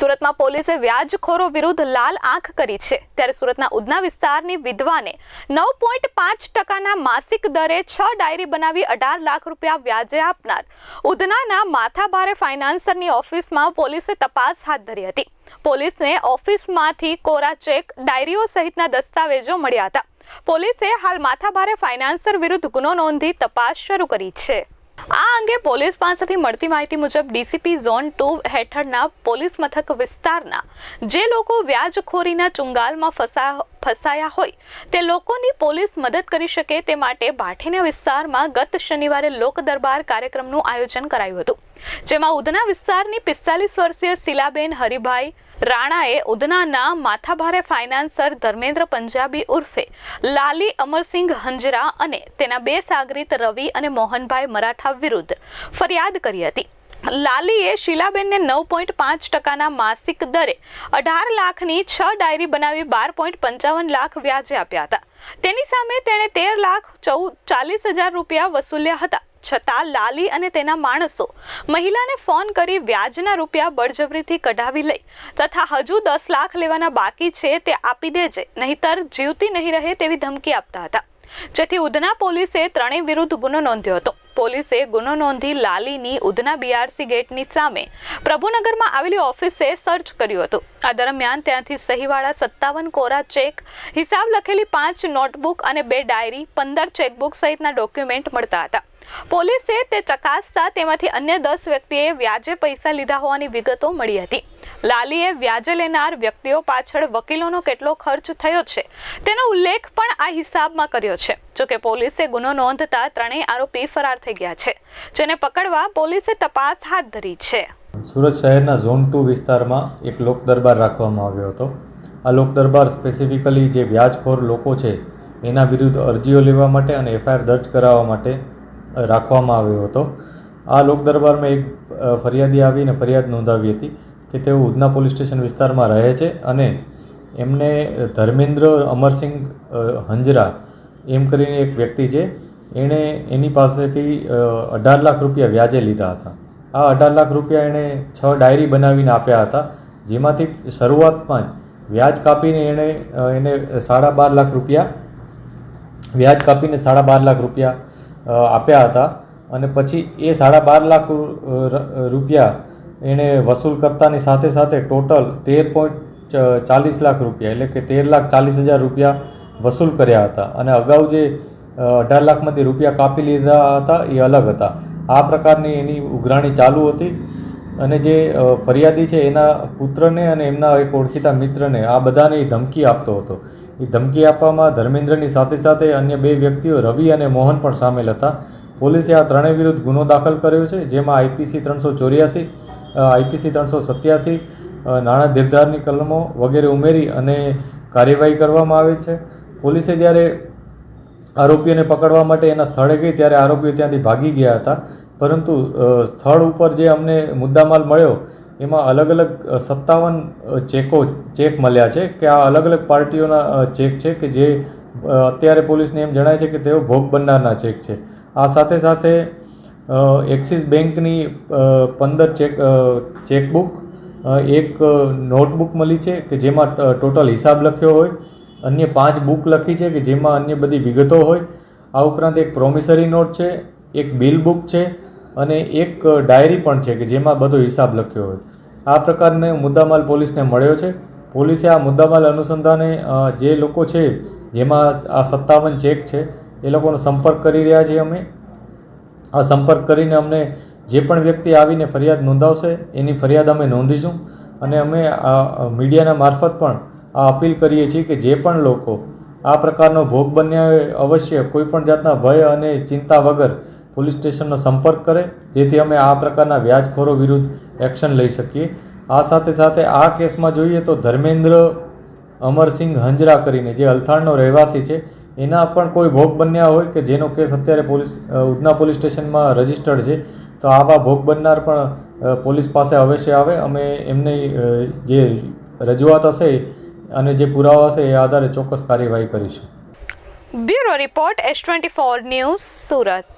સુરતમાં પોલીસે વ્યાજખોરો વિરુદ્ધ લાલ આંખ કરી છે. ત્યારે સુરતના ઉધના વિસ્તારની વિધવાને નવ પોઈન્ટ પાંચ ટકાના માસિક દરે છ ડાયરી બનાવી અઢાર લાખ રૂપિયા વ્યાજે આપનાર. ઉધનાના માથાભારે ફાઇનાન્સરની ઓફિસમાં પોલીસે તપાસ હાથ ધરી હતી. પોલીસને ઓફિસમાંથી કોરા ચેક, ડાયરીઓ સહિતના દસ્તાવેજો મળ્યા હતા. પોલીસે હાલ માથાભારે ફાઇનાન્સર વિરુદ્ધ ગુનો નોંધી તપાસ શરૂ કરી છે. આ અંગે પોલીસ પાસેથી મળતી માહિતી મુજબ ડીસીપી ઝોન ટુ હેઠળના પોલીસ મથક વિસ્તારના જે લોકો વ્યાજખોરીના ચુંગાલમાં ફસા ફસાયા હોય તે લોકોની પોલીસ મદદ કરી શકે તે માટે ભાઠીના વિસ્તારમાં ગત શનિવારે લોક દરબાર કાર્યક્રમનું આયોજન કરાયું હતું, જેમાં ઉધના વિસ્તારની પિસ્તાલીસ વર્ષીય શિલાબેન હરિભાઈ રાણાએ ઉધનાના માથાભારે ફાઇનાન્સર ધર્મેન્દ્ર પંજાબી ઉર્ફે લાલી અમરસિંહ હંજરા અને તેના બે સાગરીત રવિ અને મોહનભાઈ મરાઠા વિરુદ્ધ ફરિયાદ કરી હતી. લાલીએ શીલાબેનને નવ પોઈન્ટ પાંચ ટકાના માસિક દરે અઢાર લાખની છ ડાયરી બનાવી બાર પોઈન્ટ પંચાવન લાખ વ્યાજે આપ્યા હતા. તેની સામે તેણે તેર લાખ ચૌદ ચાલીસ હજાર રૂપિયા વસૂલ્યા હતા. છતાં લાલી અને તેના માણસો મહિલાને ફોન કરી વ્યાજના રૂપિયા બળજબરીથી કઢાવી લઈ તથા હજુ દસ લાખ લેવાના બાકી છે તે આપી દેજે, નહીતર જીવતી નહીં રહે તેવી ધમકી આપતા હતા. જેથી ઉધના પોલીસે ત્રણેય વિરુદ્ધ ગુનો નોંધ્યો હતો. પોલીસે ગુનો નોંધી લાલીની ઉધના બીઆરસી ગેટની સામે પ્રભુનગરમાં આવેલી ઓફિસે સર્ચ કર્યું હતું. આ દરમિયાન ત્યાંથી સહીવાળા સત્તાવન કોરા ચેક, હિસાબ લખેલી પાંચ નોટબુક અને બે ડાયરી, પંદર ચેકબુક સહિતના ડોક્યુમેન્ટ મળતા હતા. પોલીસે તે ચકાસતા તેમાંથી અન્ય દસ વ્યક્તિએ વ્યાજે પૈસા લીધા હોવાની વિગતો મળી હતી. લાલીએ વ્યાજે લેનાર વ્યક્તિઓ પાછળ વકીલોનો કેટલો ખર્ચ થયો છે, તેનો ઉલ્લેખ પણ આ હિસાબમાં કર્યો છે. જોકે પોલીસે ગુનો નોંધતા ત્રણેય આરોપી ફરાર થઈ ગયા છે, જેને પકડવા પોલીસે તપાસ હાથ ધરી છે. સુરત શહેરના ઝોન ટુ વિસ્તારમાં એક લોક દરબાર રાખવામાં આવ્યો હતો. આ લોક દરબાર સ્પેસિફિકલી જે વ્યાજખોર લોકો છે, એના વિરુદ્ધ અરજીઓ લેવા માટે અને એફઆઈઆર દર્જ કરાવવા માટે રાખવામાં આવ્યો હતો. આ લોક દરબારમાં એક ફરિયાદી આવીને ફરિયાદ નોંધાવી હતી કે તેઓ ઉધના પોલીસ સ્ટેશન વિસ્તારમાં રહે છે અને એમને ધર્મેન્દ્ર અમરસિંહ હંજરા એમ કરીને એક વ્યક્તિ છે, એણે એની પાસેથી અઢાર લાખ રૂપિયા વ્યાજે લીધા હતા. આ અઢાર લાખ રૂપિયા એણે છ ડાયરી બનાવીને આપ્યા હતા, જેમાંથી શરૂઆતમાં જ વ્યાજ કાપીને એણે એને સાડા બાર લાખ રૂપિયા, વ્યાજ કાપીને સાડા બાર લાખ રૂપિયા આપ્યા હતા. અને પછી એ સાડા બાર લાખ રૂપિયા એણે વસૂલ કરતાની સાથે સાથે ટોટલ તેર પોઈન્ટ ચાલીસ લાખ રૂપિયા, એટલે કે તેર લાખ ચાલીસ હજાર રૂપિયા વસૂલ કર્યા હતા. અને અગાઉ જે અઢાર લાખમાંથી રૂપિયા કાપી લીધા હતા, એ અલગ હતા. આ પ્રકારની એની ઉઘરાણી ચાલુ હતી. અને જે ફરિયાદી છે, એના પુત્રને અને એમના એક ઓળખીતા મિત્રને આ બધાને એ ધમકી આપતો હતો. એ ધમકી આપવામાં ધર્મેન્દ્રની સાથે સાથે અન્ય બે વ્યક્તિઓ રવિ અને મોહન પણ સામેલ હતા. પોલીસે આ ત્રણેય વિરુદ્ધ ગુનો દાખલ કર્યો છે, જેમાં આઈપીસી ત્રણસો ચોર્યાસી આઈપીસી ત્રણસો સત્યાસી નાણાં ધીરધારની કલમો વગેરે ઉમેરી અને કાર્યવાહી કરવામાં આવી છે. પોલીસે જ્યારે આરોપીઓને પકડવા માટે એના સ્થળે ગઈ, ત્યારે આરોપીઓ ત્યાંથી ભાગી ગયા હતા. પરંતુ સ્થળ ઉપર જે અમને મુદ્દામાલ મળ્યો, એમાં અલગ અલગ સત્તાવન ચેકો, ચેક મળ્યા છે કે આ અલગ અલગ પાર્ટીઓના ચેક છે કે જે અત્યારે પોલીસને એમ જણાય છે કે તેઓ ભોગ બનનારના ચેક છે. આ સાથે સાથે એક્સિસ બેંકની પંદર ચેક ચેકબુક એક નોટબુક મળી છે કે જેમાં ટોટલ હિસાબ લખ્યો હોય. અન્ય પાંચ બુક લખી છે કે જેમાં અન્ય બધી વિગતો હોય. આ ઉપરાંત એક પ્રોમિસરી નોટ છે, એક બિલ બુક છે અને એક ડાયરી પણ છે કે જેમાં બધો હિસાબ લખ્યો હોય. આ પ્રકારનો મુદ્દામાલ પોલીસને મળ્યો છે. પોલીસે આ મુદ્દામાલ અનુસંધાને જે લોકો છે, જેમાં આ સત્તાવન ચેક છે, એ લોકોનો સંપર્ક કરી રહ્યા છીએ અમે. આ સંપર્ક કરીને અમને જે પણ વ્યક્તિ આવીને ફરિયાદ નોંધાવશે, એની ફરિયાદ અમે નોંધીશું. અને અમે આ મીડિયાના મારફત પણ આ અપીલ કરીએ છીએ કે જે પણ લોકો આ પ્રકારનો ભોગ બન્યા અવશ્ય કોઈ પણ જાતના ભય અને ચિંતા વગર પોલીસ સ્ટેશનનો સંપર્ક કરે, જેથી અમે આ પ્રકારના વ્યાજખોરો વિરુદ્ધ એક્શન લઈ શકીએ. આ સાથે સાથે આ કેસમાં જોઈએ તો ધર્મેન્દ્ર અમરસિંહ હંજરા કરીને, જે અલથાણનો રહેવાસી છે, એના પણ કોઈ ભોગ બન્યા હોય કે જેનો કેસ અત્યારે પોલીસ ઉધના પોલીસ સ્ટેશનમાં રજીસ્ટર્ડ છે, તો આવા ભોગ બનનાર પણ પોલીસ પાસે અવશ્ય આવે. અમે એમની જે રજૂઆત હશે અને જે પુરાવા હશે એ આધારે ચોક્કસ કાર્યવાહી કરીશું. Bureau report, S twenty four news Surat.